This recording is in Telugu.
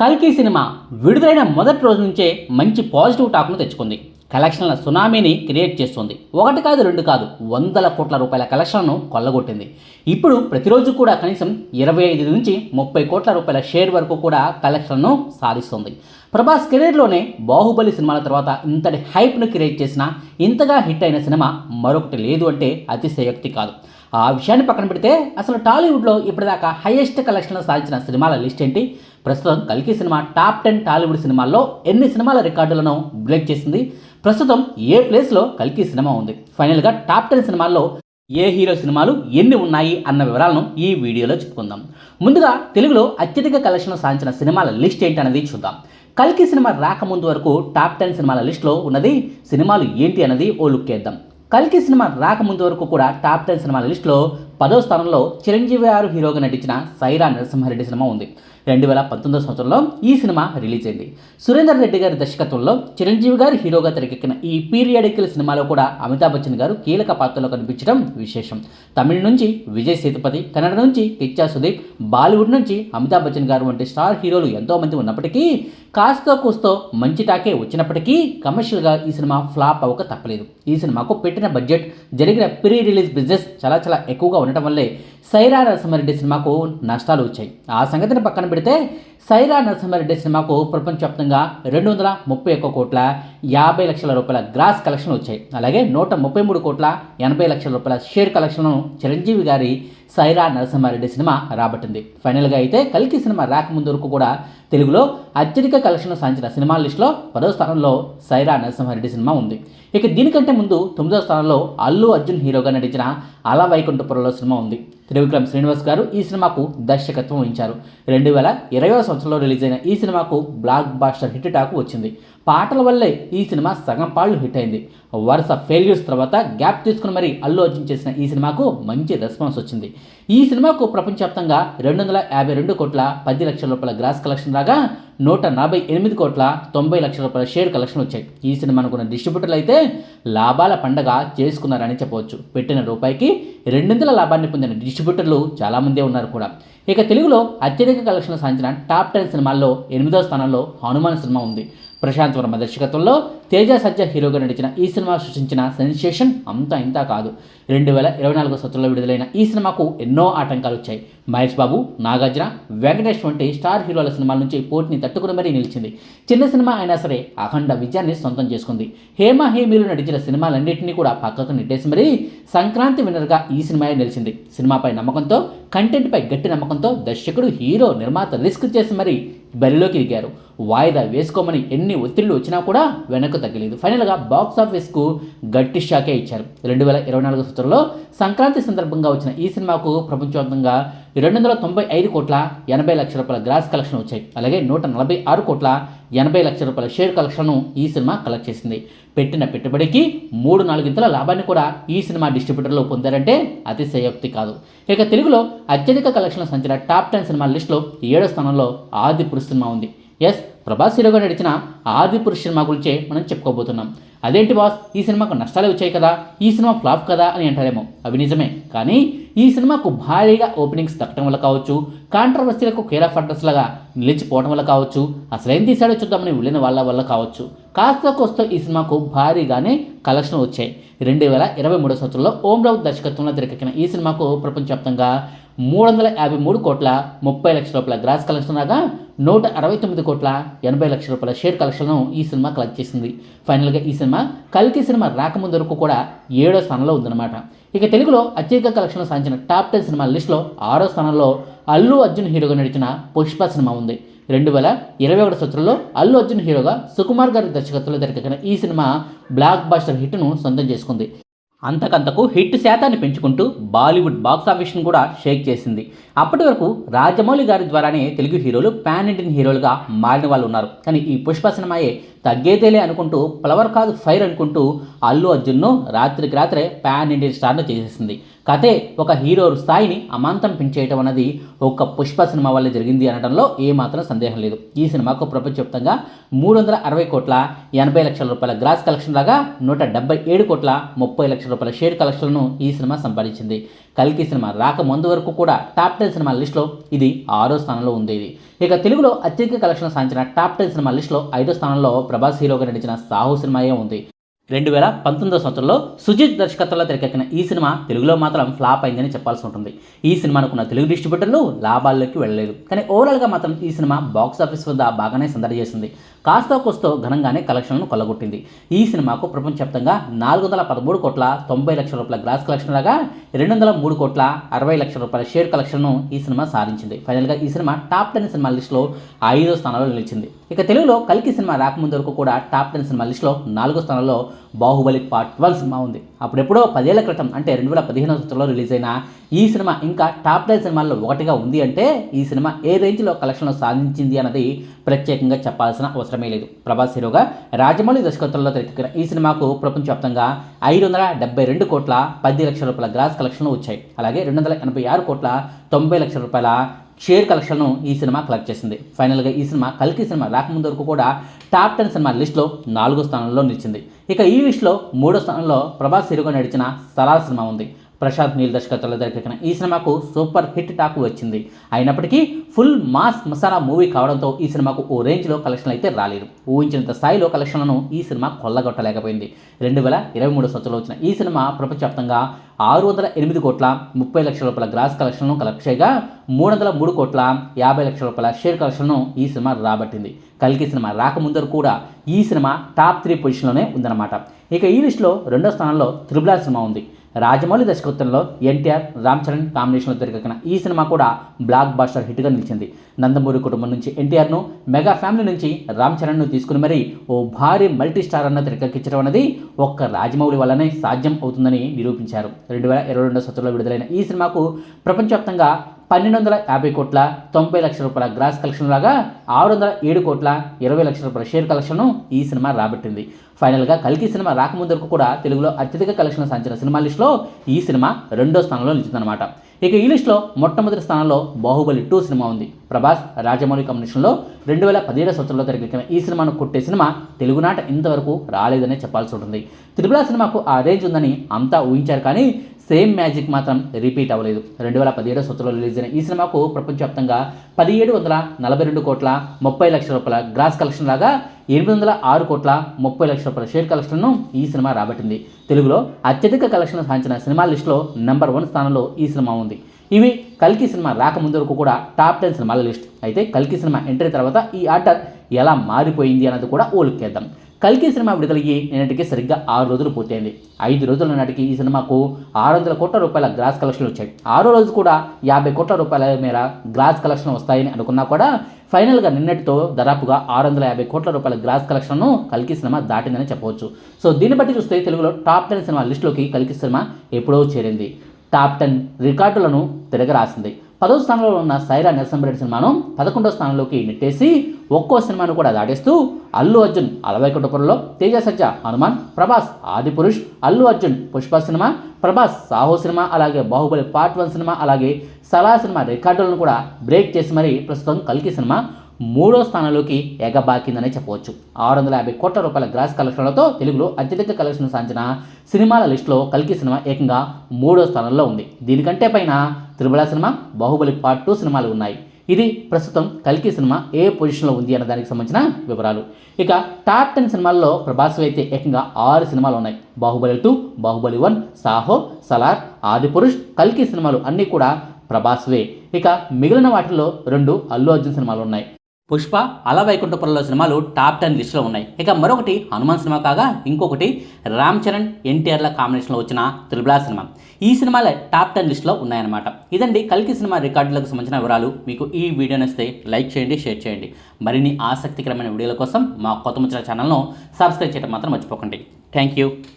కల్కి సినిమా విడుదలైన మొదటి రోజు నుంచే మంచి పాజిటివ్ టాక్ను తెచ్చుకుంది. కలెక్షన్ల సునామీని క్రియేట్ చేస్తుంది. ఒకటి కాదు రెండు కాదు వందల కోట్ల రూపాయల కలెక్షన్లను కొల్లగొట్టింది. ఇప్పుడు ప్రతిరోజు కూడా కనీసం ఇరవై ఐదు నుంచి ముప్పై కోట్ల రూపాయల షేర్ వరకు కూడా కలెక్షన్ను సాధిస్తుంది. ప్రభాస్ కెరీర్లోనే బాహుబలి సినిమాల తర్వాత ఇంతటి హైప్ను క్రియేట్ చేసిన ఇంతగా హిట్ అయిన సినిమా మరొకటి లేదు అంటే అతిశయోక్తి కాదు. ఆ విషయాన్ని పక్కన పెడితే అసలు టాలీవుడ్లో ఇప్పటిదాకా హైయెస్ట్ కలెక్షన్లు సాధించిన సినిమాల లిస్ట్ ఏంటి? ప్రస్తుతం కల్కి సినిమా టాప్ టెన్ టాలీవుడ్ సినిమాల్లో ఎన్ని సినిమాల రికార్డులను బ్రేక్ చేసింది? ప్రస్తుతం ఏ ప్లేస్లో కల్కి సినిమా ఉంది? ఫైనల్గా టాప్ టెన్ సినిమాల్లో ఏ హీరో సినిమాలు ఎన్ని ఉన్నాయి అన్న వివరాలను ఈ వీడియోలో చెప్పుకుందాం. ముందుగా తెలుగులో అత్యధిక కలెక్షన్లు సాధించిన సినిమాల లిస్ట్ ఏంటి చూద్దాం. కల్కి సినిమా రాకముందు వరకు టాప్ టెన్ సినిమాల లిస్ట్లో ఉన్నది సినిమాలు ఏంటి అన్నది ఓ లుక్ వేద్దాం. కల్కి సినిమా రాకముందు వరకు కూడా టాప్ టెన్ సినిమాల లిస్టులో పదో స్థానంలో చిరంజీవి గారు హీరోగా నటించిన సైరా నరసింహారెడ్డి సినిమా ఉంది. రెండు వేల పంతొమ్మిదో సంవత్సరంలో ఈ సినిమా రిలీజ్ అయింది. సురేందర్ రెడ్డి గారి దర్శకత్వంలో చిరంజీవి గారు హీరోగా తెరకెక్కిన ఈ పీరియాడికల్ సినిమాలో కూడా అమితాబ్ బచ్చన్ గారు కీలక పాత్రలో కనిపించడం విశేషం. తమిళ నుంచి విజయ్ సేతుపతి కన్నడ నుంచి కిచ్చా సుదీప్ బాలీవుడ్ నుంచి అమితాబ్ బచ్చన్ గారు వంటి స్టార్ హీరోలు ఎంతోమంది ఉన్నప్పటికీ కాస్తో కూస్తో మంచి టాకే వచ్చినప్పటికీ కమర్షియల్గా ఈ సినిమా ఫ్లాప్ అవ్వక తప్పలేదు. ఈ సినిమాకు పెట్టిన బడ్జెట్ జరిగిన ప్రీ రిలీజ్ బిజినెస్ చాలా చాలా ఎక్కువగా ఉండటం వల్లే సైరా నరసింహారెడ్డి సినిమాకు నష్టాలు వచ్చాయి. ఆ సంగతిని పక్కన పెడితే సైరా నరసింహారెడ్డి సినిమాకు ప్రపంచవ్యాప్తంగా రెండు వందల ముప్పై ఒక్క కోట్ల యాభై లక్షల రూపాయల గ్రాస్ కలెక్షన్ వచ్చాయి. అలాగే నూట ముప్పై మూడు కోట్ల ఎనభై లక్షల రూపాయల షేర్ కలెక్షన్ను చిరంజీవి గారి సైరా నరసింహారెడ్డి సినిమా రాబట్టింది. ఫైనల్గా అయితే కల్కి సినిమా రాకముందు వరకు కూడా తెలుగులో అత్యధిక కలెక్షన్లు సాధించిన సినిమాల లిస్టులో పదో స్థానంలో సైరా నరసింహారెడ్డి సినిమా ఉంది. ఇక దీనికంటే ముందు తొమ్మిదో స్థానంలో అల్లు అర్జున్ హీరోగా నటించిన అల వైకుంఠపురంలో సినిమా ఉంది. త్రివిక్రమ్ శ్రీనివాస్ గారు ఈ సినిమాకు దర్శకత్వం వహించారు. రెండు వేల ఇరవై సంవత్సరంలో రిలీజ్ అయిన ఈ సినిమాకు బ్లాక్ బాస్టర్ హిట్ టాక్ వచ్చింది. పాటల వల్లే ఈ సినిమా సగం పాళ్ళు హిట్ అయింది. వరుస ఫెయిల్యూర్స్ తర్వాత గ్యాప్ తీసుకుని మరి అల్లు అర్జున్ చేసిన ఈ సినిమాకు మంచి రెస్పాన్స్ వచ్చింది. ఈ సినిమాకు ప్రపంచవ్యాప్తంగా రెండు వందల యాభై రెండు కోట్ల పది లక్షల రూపాయల గ్రాస్ కలెక్షన్ రాగా నూట నలభై ఎనిమిది కోట్ల తొంభై లక్షల రూపాయల షేర్ కలెక్షన్ వచ్చాయి. ఈ సినిమాను కొన్న డిస్ట్రిబ్యూటర్లు అయితే లాభాల పండగ చేసుకున్నారని చెప్పవచ్చు. పెట్టిన రూపాయికి రెండొందల లాభాన్ని పొందిన డిస్ట్రిబ్యూటర్లు చాలామందే ఉన్నారు కూడా. ఇక తెలుగులో అత్యధిక కలెక్షన్లు సాధించిన టాప్ టెన్ సినిమాల్లో ఎనిమిదో స్థానంలో హనుమాన్ సినిమా ఉంది. ప్రశాంత్ వర్మ దర్శకత్వంలో తేజ సజ్జ హీరోగా నడిచిన ఈ సినిమా సృష్టించిన సెన్సేషన్ అంతా ఇంతా కాదు. రెండు వేల ఇరవై నాలుగో సంవత్సరంలో విడుదలైన ఈ సినిమాకు ఎన్నో ఆటంకాలు వచ్చాయి. మహేష్ బాబు నాగార్జున వెంకటేష్ వంటి స్టార్ హీరోల సినిమాల నుంచి పోటీని తట్టుకుని మరీ నిలిచింది. చిన్న సినిమా అయినా సరే అఖండ విజయాన్ని సొంతం చేసుకుంది. హేమ హేమీలు నటించిన సినిమాలన్నింటినీ కూడా పక్కకు నెట్టేసి మరీ సంక్రాంతి విన్నర్గా ఈ సినిమా నిలిచింది. సినిమాపై నమ్మకంతో కంటెంట్పై గట్టి నమ్మకంతో దర్శకుడు హీరో నిర్మాత రిస్క్ చేసి మరీ బరిలోకి దిగారు వాయిదా వేసుకోమని ఎన్ని ఒత్తిళ్ళు వచ్చినా కూడా వెనక్కు తగ్గలేదు. ఫైనల్గా బాక్స్ ఆఫీస్కు గట్టి షాకే ఇచ్చారు. రెండు వేల ఇరవై నాలుగు సంవత్సరంలో సంక్రాంతి సందర్భంగా వచ్చిన ఈ సినిమాకు ప్రపంచవ్యాప్తంగా రెండు వందల తొంభై ఐదు కోట్ల ఎనభై లక్షల రూపాయల గ్రాస్ కలెక్షన్ వచ్చాయి. అలాగే నూట నలభై ఆరు కోట్ల ఎనభై లక్షల రూపాయల షేర్ కలెక్షన్ను ఈ సినిమా కలెక్ట్ చేసింది. పెట్టిన పెట్టుబడికి మూడు నాలుగింతల లాభాన్ని కూడా ఈ సినిమా డిస్ట్రిబ్యూటర్లు పొందారంటే అతిశయోక్తి కాదు. ఇక తెలుగులో అత్యధిక కలెక్షన్లు సంచిన టాప్ టెన్ సినిమా లిస్టులో ఏడో స్థానంలో ఆదిపురుష్ సినిమా ఉంది. ఎస్ ప్రభాస్ హీరోగా నడిచిన ఆదిపురుష్ సినిమా గురించే మనం చెప్పుకోబోతున్నాం. అదేంటి బాస్? ఈ సినిమాకు నష్టాలు వచ్చాయి కదా ఈ సినిమా ఫ్లాప్ కదా అని అంటారేమో. అవి నిజమే. కానీ ఈ సినిమాకు భారీగా ఓపెనింగ్స్ దక్కడం వల్ల కావచ్చు కాంట్రవర్సీలకు కేర్ ఆఫ్ లాగా నిలిచిపోవడం వల్ల కావచ్చు అసలు ఏం చూద్దామని వెళ్ళిన వాళ్ళ వల్ల కావచ్చు. కాస్త కోస్త ఈ సినిమాకు భారీగానే కలెక్షన్ వచ్చాయి. రెండు వేల ఇరవై మూడో సంవత్సరంలో ఓం రావు దర్శకత్వంలో తెరకెక్కిన ఈ సినిమాకు ప్రపంచవ్యాప్తంగా మూడు వందల యాభై మూడు కోట్ల ముప్పై లక్షల రూపాయల గ్రాస్ కలెక్షన్ రాగా నూట అరవై తొమ్మిది కోట్ల ఎనభై లక్షల రూపాయల షేర్ కలెక్షన్ను ఈ సినిమా కలెక్ట్ చేసింది. ఫైనల్గా ఈ సినిమా కల్కి సినిమా రాకముందు వరకు కూడా ఏడో స్థానంలో ఉందన్నమాట. ఇక తెలుగులో అత్యధిక కలెక్షన్ సాధించిన టాప్ టెన్ సినిమాల లిస్టులో ఆరో స్థానంలో అల్లు అర్జున్ హీరోగా నడిచిన పుష్ప సినిమా ఉంది. రెండు వేల ఇరవై ఒకటి సంవత్సరంలో అల్లు అర్జున్ హీరోగా సుకుమార్ గారి దర్శకత్వంలో తెరకెక్కిన ఈ సినిమా బ్లాక్ బాస్టర్ హిట్ను సొంతం చేసుకుంది. అంతకంతకు హిట్ శాతాన్ని పెంచుకుంటూ బాలీవుడ్ బాక్స్ ఆఫీస్ను కూడా షేక్ చేసింది. అప్పటి వరకు రాజమౌళి గారి ద్వారానే తెలుగు హీరోలు పాన్ ఇండియన్ హీరోలుగా మారిన వాళ్ళు ఉన్నారు. కానీ ఈ పుష్ప సినిమాయే తగ్గేదేలే అనుకుంటూ ఫ్లవర్ కాదు ఫైర్ అనుకుంటూ అల్లు అర్జున్ను రాత్రికి రాత్రే పాన్ ఇండియన్ స్టార్ను చేసేసింది. కథే ఒక హీరో స్థాయిని అమాంతం పెంచేయటం అన్నది ఒక పుష్ప సినిమా వల్ల జరిగింది అనడంలో ఏమాత్రం సందేహం లేదు. ఈ సినిమాకు ప్రపంచవ్యాప్తంగా మూడు వందల అరవై కోట్ల ఎనభై లక్షల రూపాయల గ్రాస్ కలెక్షన్ లాగా నూట డెబ్బై ఏడు కోట్ల ముప్పై లక్షల రూపాయల షేర్ కలెక్షన్ను ఈ సినిమా సంపాదించింది. కల్కి సినిమా. రాక ముందు వరకు కూడా టాప్ టెన్ సినిమా లిస్ట్లో ఇది ఆరో స్థానంలో ఉండేది. ఇక తెలుగులో అత్యధిక కలెక్షన్ సాధించిన టాప్ టెన్ సినిమా లిస్ట్లో ఐదో స్థానంలో ప్రభాస్ హీరోగా నటించిన సాహు సినిమాయే ఉంది. రెండు వేల పంతొమ్మిదో సంవత్సరంలో సుజిత్ దర్శకత్వంలో తెరకెక్కిన ఈ సినిమా తెలుగులో మాత్రం ఫ్లాప్ అయిందని చెప్పాల్సి ఉంటుంది. ఈ సినిమానుకున్న తెలుగు డిస్ట్రిబ్యూటర్లు లాభాల్లోకి వెళ్ళలేదు. కానీ ఓవరాల్గా మాత్రం ఈ సినిమా బాక్స్ ఆఫీస్ వద్ద బాగానే సందడి చేసింది. కాస్తో కోస్తో ఘనంగానే కలెక్షన్లను కొల్లగొట్టింది. ఈ సినిమాకు ప్రపంచవ్యాప్తంగా నాలుగు వందల పదమూడు కోట్ల తొంభై లక్షల రూపాయల గ్రాస్ కలెక్షన్ లాగా రెండు వందల మూడు కోట్ల అరవై లక్షల రూపాయల షేర్ కలెక్షన్ను ఈ సినిమా సాధించింది. ఫైనల్గా ఈ సినిమా టాప్ టెన్ సినిమా లిస్టులో ఐదో స్థానంలో నిలిచింది. ఇక తెలుగులో కల్కి సినిమా రాకముందు వరకు కూడా టాప్ టెన్ సినిమా లిస్టులో నాలుగో స్థానంలో బాహుబలి పార్ట్ వన్ సినిమా ఉంది. అప్పుడెప్పుడో పదేళ్ళ క్రితం అంటే రెండు వేల పదిహేను సంవత్సరంలో రిలీజ్ అయిన ఈ సినిమా ఇంకా టాప్ టెన్ సినిమాల్లో ఒకటిగా ఉంది అంటే ఈ సినిమా ఏ రేంజ్లో కలెక్షన్లు సాధించింది అన్నది ప్రత్యేకంగా చెప్పాల్సిన అవసరమే లేదు. ప్రభాస్ హీరోగా రాజమౌళి దర్శకత్వంలో తెరకెక్కిన ఈ సినిమాకు ప్రపంచవ్యాప్తంగా ఐదు వందల డెబ్బై రెండు కోట్ల పది లక్షల రూపాయల గ్రాస్ కలెక్షన్లు వచ్చాయి. అలాగే రెండు వందల ఎనభై ఆరు కోట్ల తొంభై లక్షల రూపాయల షేర్ కలెక్షన్ను ఈ సినిమా కలెక్ట్ చేసింది. ఫైనల్గా ఈ సినిమా కల్కి సినిమా రాకముందు వరకు కూడా టాప్ టెన్ సినిమా లిస్ట్లో నాలుగో స్థానంలో నిలిచింది. ఇక ఈ లిస్టులో మూడో స్థానంలో ప్రభాస్ హీరోగా నడిచిన సలార్ సినిమా ఉంది. ప్రశాంత్ నీల్ దర్శకత్వంలో తెరకెక్కిన ఈ సినిమాకు సూపర్ హిట్ టాక్ వచ్చింది. అయినప్పటికీ ఫుల్ మాస్ మసాలా మూవీ కావడంతో ఈ సినిమాకు ఓ రేంజ్లో కలెక్షన్లు అయితే రాలేదు. ఊహించినంత స్థాయిలో కలెక్షన్లను ఈ సినిమా కొల్లగొట్టలేకపోయింది. రెండు వేల ఇరవై మూడు సంవత్సరంలో వచ్చిన ఈ సినిమా ప్రపంచవ్యాప్తంగా ఆరు వందల ఎనిమిది కోట్ల ముప్పై లక్షల రూపాయల గ్రాస్ కలెక్షన్ను కలెక్ట్ చేయగా మూడు వందల మూడు కోట్ల యాభై లక్షల రూపాయల షేర్ కలెక్షన్ను ఈ సినిమా రాబట్టింది. కల్కి సినిమా రాకముందరు కూడా ఈ సినిమా టాప్ త్రీ పొజిషన్లోనే ఉందన్నమాట. ఇక ఈ లిస్టులో రెండో స్థానంలో త్రిబులా సినిమా ఉంది. రాజమౌళి దర్శకత్వంలో ఎన్టీఆర్ రామ్ చరణ్ కాంబినేషన్లో తెరకెక్కిన ఈ సినిమా కూడా బ్లాక్ బాస్టర్ హిట్గా నిలిచింది. నందమూరి కుటుంబం నుంచి ఎన్టీఆర్ను మెగా ఫ్యామిలీ నుంచి రామ్ చరణ్ను తీసుకుని మరీ ఓ భారీ మల్టీ స్టార్ అన్న తెరకెక్కించడం అనేది ఒక్క రాజమౌళి వల్లనే సాధ్యం అవుతుందని నిరూపించారు. రెండు వేల ఇరవై రెండో సంవత్సరంలో విడుదలైన ఈ సినిమాకు ప్రపంచవ్యాప్తంగా పన్నెండు వందల యాభై కోట్ల తొంభై లక్షల రూపాయల గ్రాస్ కలెక్షన్ లాగా ఆరు వందల ఏడు కోట్ల ఇరవై లక్షల రూపాయల షేర్ కలెక్షన్ను ఈ సినిమా రాబట్టింది. ఫైనల్గా కల్కి సినిమా రాకముందు వరకు కూడా తెలుగులో అత్యధిక కలెక్షన్ సాధించిన సినిమా లిస్టులో ఈ సినిమా రెండో స్థానంలో నిలిచిందనమాట ఇక ఈ లిస్టులో మొట్టమొదటి స్థానంలో బాహుబలి టూ సినిమా ఉంది. ప్రభాస్ రాజమౌళి కాంబినేషన్లో రెండు వేల పదిహేడు సంవత్సరంలో తెరకెక్కిన ఈ సినిమాను కొట్టే సినిమా తెలుగునాట ఇంతవరకు రాలేదనే చెప్పాల్సి ఉంటుంది. త్రిపుల సినిమాకు ఆ రేంజ్ ఉందని అంతా ఊహించారు కానీ సేమ్ మ్యాజిక్ మాత్రం రిపీట్ అవ్వలేదు. రెండు వేల పదిహేడు సంవత్సరంలో రిలీజ్ అయిన ఈ సినిమాకు ప్రపంచవ్యాప్తంగా పదిహేడు వందల నలభై రెండు కోట్ల ముప్పై లక్షల రూపాయల గ్రాస్ కలెక్షన్ లాగా ఎనిమిది వందల ఆరు కోట్ల ముప్పై లక్షల రూపాయల షేర్ కలెక్షన్ను ఈ సినిమా రాబట్టింది. తెలుగులో అత్యధిక కలెక్షన్ సాధించిన సినిమా లిస్టులో నెంబర్ వన్ స్థానంలో ఈ సినిమా ఉంది. ఇవి కల్కి సినిమా రాకముందు వరకు కూడా టాప్ టెన్ సినిమాల లిస్ట్. అయితే కల్కి సినిమా ఎంట్రీ తర్వాత ఈ ఆర్డర్ ఎలా మారిపోయింది అన్నది కూడా ఓలుక్కేద్దాం కల్కి సినిమా విడుదలయ్యి నిన్నటికి సరిగ్గా ఆరు రోజులు పూర్తయింది. ఐదు రోజుల నాటికి ఈ సినిమాకు ఆరు వందల కోట్ల రూపాయల గ్రాస్ కలెక్షన్లు వచ్చాయి. ఆరో రోజు కూడా యాభై కోట్ల రూపాయల మేర గ్రాస్ కలెక్షన్ వస్తాయని అనుకున్నా కూడా ఫైనల్గా నిన్నటితో దాదాపుగా ఆరు వందల యాభై కోట్ల రూపాయల గ్రాస్ కలెక్షన్ను కల్కి సినిమా దాటిందని చెప్పవచ్చు. సో దీన్ని బట్టి చూస్తే తెలుగులో టాప్ టెన్ సినిమా లిస్టులోకి కల్కి సినిమా ఎప్పుడో చేరింది. టాప్ టెన్ రికార్డులను తిరగరాసింది. పదో స్థానంలో ఉన్న సైరా నెల్సంబరెడ్డి సినిమాను పదకొండో స్థానంలోకి నెట్టేసి ఒక్కో సినిమాను కూడా దాటేస్తూ అల్లు అర్జున్ అలవైకుంఠపురంలో తేజ సజ్జ హనుమాన్ ప్రభాస్ ఆదిపురుష్ అల్లు అర్జున్ పుష్ప సినిమా ప్రభాస్ సాహో సినిమా అలాగే బాహుబలి పార్ట్ వన్ సినిమా అలాగే సలా సినిమా రికార్డులను కూడా బ్రేక్ చేసి మరీ ప్రస్తుతం కల్కి సినిమా మూడో స్థానంలోకి ఎగబాకిందనే చెప్పవచ్చు. ఆరు వందల యాభై కోట్ల రూపాయల గ్రాస్ కలెక్షన్లతో తెలుగులో అత్యధిక కలెక్షన్ సాధించిన సినిమాల లిస్టులో కల్కి సినిమా ఏకంగా మూడో స్థానంలో ఉంది. దీనికంటే పైన త్రిబుల సినిమా బాహుబలి పార్ట్ టూ సినిమాలు ఉన్నాయి. ఇది ప్రస్తుతం కల్కి సినిమా ఏ పొజిషన్లో ఉంది అన్న దానికి సంబంధించిన వివరాలు. ఇక టాప్ టెన్ సినిమాల్లో ప్రభాస్ అయితే ఏకంగా ఆరు సినిమాలు ఉన్నాయి. బాహుబలి టూ బాహుబలి వన్ సాహో సలార్ ఆదిపురుష్ కల్కి సినిమాలు అన్నీ కూడా ప్రభాస్వే. ఇక మిగిలిన వాటిల్లో రెండు అల్లు అర్జున్ సినిమాలు ఉన్నాయి. పుష్ప అల వైకుంఠపురంలో సినిమాలు టాప్ టెన్ లిస్టులో ఉన్నాయి. ఇక మరొకటి హనుమాన్ సినిమా కాగా ఇంకొకటి రామ్ చరణ్ ఎన్టీఆర్ల కాంబినేషన్లో వచ్చిన త్రిబులా సినిమా. ఈ సినిమాలే టాప్ టెన్ లిస్టులో ఉన్నాయన్నమాట. ఇదండి కల్కి సినిమా రికార్డులకు సంబంధించిన వివరాలు. మీకు ఈ వీడియో నచ్చితే లైక్ చేయండి షేర్ చేయండి. మరిన్ని ఆసక్తికరమైన వీడియోల కోసం మా కొత్త ముచ్చిన ఛానల్ను సబ్స్క్రైబ్ చేయడం మాత్రం మర్చిపోకండి. Thank you.